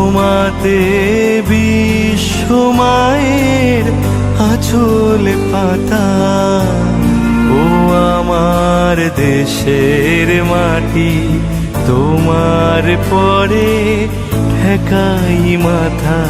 তোমাতে বিশ্বমায়ের আচল পাতা। ও আমার দেশের মাটি তোমার পরে ঠেকাই মাথা।